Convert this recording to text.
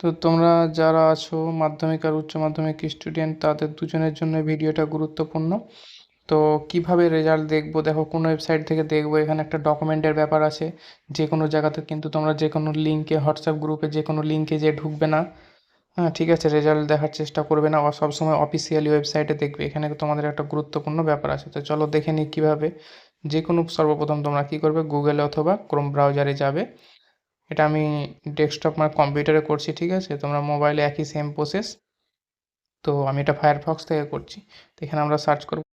তো তোমরা যারা আছো, মাধ্যমিক আর উচ্চ মাধ্যমিক স্টুডেন্ট তাদের দুজনের জন্য ভিডিওটা গুরুত্বপূর্ণ। তো কীভাবে রেজাল্ট দেখব? দেখো, কোনো ওয়েবসাইট থেকে দেখব? এখানে একটা ডকুমেন্টের ব্যাপার আছে। যে কোনো জায়গাতে কিন্তু তোমরা যে কোনো লিঙ্কে হোয়াটসঅ্যাপ গ্রুপে যে কোনো লিঙ্কে যে ঢুকবে না। হ্যাঁ ঠিক আছে রেজাল্ট দেখার চেষ্টা করবে না। সবসময় অফিসিয়ালি ওয়েবসাইটে দেখবে। এখানে তোমাদের একটা গুরুত্বপূর্ণ ব্যাপার আছে। তো চলো দেখে নিই কীভাবে। যে কোনো সর্বপ্রথম তোমরা কী করবে? গুগলে অথবা ক্রোম ব্রাউজারে যাবে। এটা আমি ডেস্কটপ মানে কম্পিউটারে করছি, ঠিক আছে? তোমরা মোবাইলে একই সেম প্রসেস তো আমি এটা ফায়ারফক্স থেকে করছি। তো এখানে আমরা সার্চ করব।